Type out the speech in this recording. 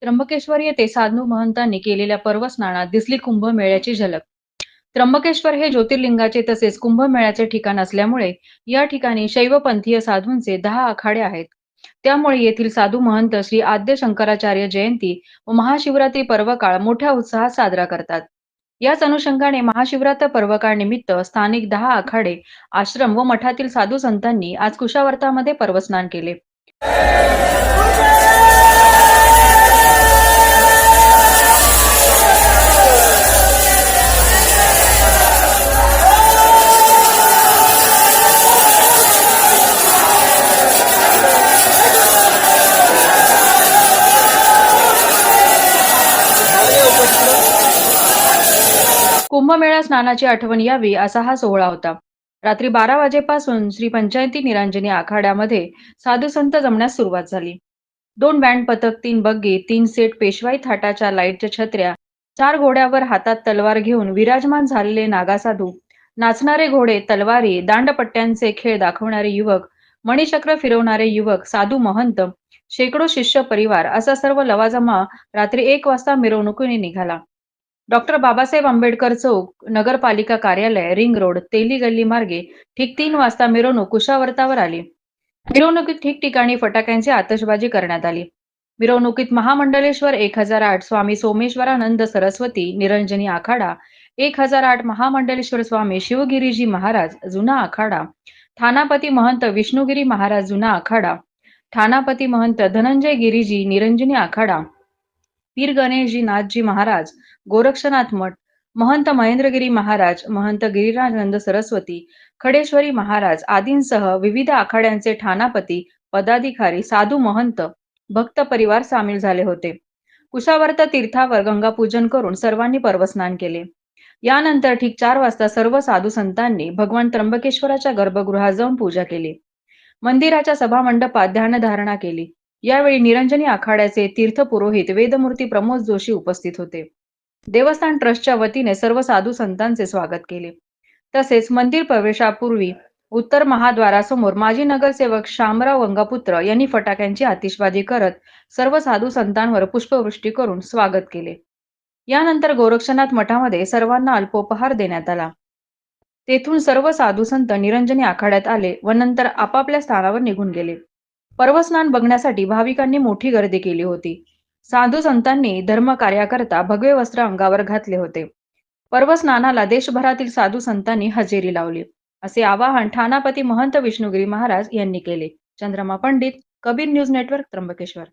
त्र्यंबकेश्वर येथे साधू महंतांनी केलेल्या पर्वस्नानात दिसली कुंभमेळ्याची झलक. त्र्यंबकेश्वर हे ज्योतिर्लिंगाचे तसेच कुंभमेळ्याचे ठिकाण असल्यामुळे या ठिकाणी शैवपंथीय साधूंचे दहा आखाडे आहेत. त्यामुळे येथील साधू महंत श्री आद्य शंकराचार्य जयंती व महाशिवरात्री पर्वकाळ मोठ्या उत्साहात साजरा करतात. याच अनुषंगाने महाशिवरात्र पर्वकाळ निमित्त स्थानिक दहा आखाडे आश्रम व मठातील साधू संतांनी आज कुशावर्तामध्ये पर्वस्नान केले. कुंभमेळा स्नानाची आठवण यावी असा हा सोहळा होता. रात्री बारा वाजेपासून श्री पंचायती निरांजनी आखाड्यामध्ये साधू संत जमण्यास सुरुवात झाली. दोन बँड पथक तीन बग्गी तीन सेट पेशवाई थाटाच्या लाईटच्या छत्र्या चार घोड्यावर हातात तलवार घेऊन विराजमान झालेले नागासाधू नाचणारे घोडे तलवारी दांडपट्ट्यांचे खेळ दाखवणारे युवक मणिचक्र फिरवणारे युवक साधू महंत शेकडो शिष्य परिवार असा सर्व लवाजमा रात्री एक वाजता मिरवणुकीने निघाला. डॉक्टर बाबासाहेब आंबेडकर चौक नगरपालिका कार्यालय रिंग रोड तेली गल्ली मार्गे ठीक तीन वाजता मिरवणूक कुशावर्तावर आली. मिरवणुकीत ठिकठिकाणी फटाक्यांची आतषबाजी करण्यात आली. मिरवणुकीत महामंडलेश्वर एक हजार आठ स्वामी सोमेश्वरानंद सरस्वती निरंजनी आखाडा एक हजार आठ महामंडलेश्वर स्वामी शिवगिरीजी महाराज जुना आखाडा थानापती महंत विष्णुगिरी महाराज जुना आखाडा थानापती महंत धनंजय गिरीजी निरंजनी आखाडा पीर गणेशजी नाथजी महाराज गोरक्षनाथ मठ महंत महेंद्रगिरी महाराज महंत गिरिरानंद सरस्वती खडेश्वरी महाराज आदींसह विविध आखाड्यांचे ठाणापती पदाधिकारी साधू महंत भक्त परिवार सामील झाले होते. कुशावर्त तीर्थावर गंगापूजन करून सर्वांनी पर्वस्नान केले. यानंतर ठीक चार वाजता सर्व साधू संतांनी भगवान त्र्यंबकेश्वराच्या गर्भगृहात जाऊन पूजा केली. मंदिराच्या सभामंडपात ध्यानधारणा केली. यावेळी निरंजनी आखाड्याचे तीर्थ पुरोहित वेदमूर्ती प्रमोद जोशी उपस्थित होते. देवस्थान ट्रस्टच्या वतीने सर्व साधू संतांचे स्वागत केले. तसेच मंदिर प्रवेशापूर्वी उत्तर महाद्वारासमोर माजी नगरसेवक शामराव गंगापुत्र यांनी फटाक्यांची आतिषबाजी करत सर्व साधू संतांवर पुष्पवृष्टी करून स्वागत केले. यानंतर गोरक्षनाथ मठामध्ये सर्वांना अल्पोपहार देण्यात आला. तेथून सर्व साधू संत निरंजनी आखाड्यात आले व नंतर आपापल्या स्थानावर निघून गेले. पर्वस्नान बघण्यासाठी भाविकांनी मोठी गर्दी केली होती. साधू संतांनी धर्म कार्याकरता भगवे वस्त्र अंगावर घातले होते. पर्वस्नानाला देशभरातील साधू संतांनी हजेरी लावली. असे आवाहन ठाणापती महंत विष्णुगिरी महाराज यांनी केले. Chandrama Pandit Kabir news network Trimbakeshwar.